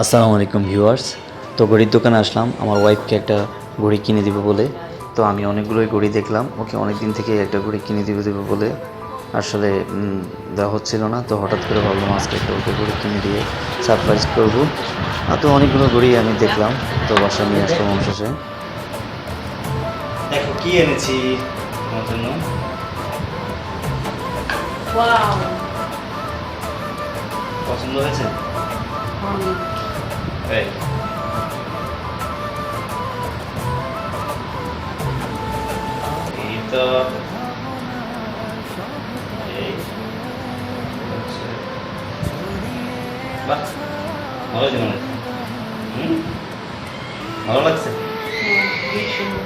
আসসালামু আলাইকুম ভিউয়ার্স। তো ঘড়ির দোকানে আসলাম আমার ওয়াইফকে একটা ঘড়ি কিনে দিব বলে। তো আমি অনেকগুলোই ঘড়ি দেখলাম ওকে অনেক দিন থেকে একটা ঘড়ি কিনে দিব দিব বলে। আসলে দেওয়া হচ্ছিল না তো হঠাৎ করে ভাবলাম আজকে একটা ওকে ঘড়ি কিনে দিয়ে সারপ্রাইজ করব। আর তো অনেকগুলো ঘড়ি আমি দেখলাম তো বাসায় নিয়ে আসলাম অবশেষে। দেখো কি এনেছি? তোমার জন্য। পছন্দ হয়েছে? এই তো। বাহ ভালো হচ্ছে। হুম? ভালো লাগছে হ্যাঁ, বেশ সুন্দর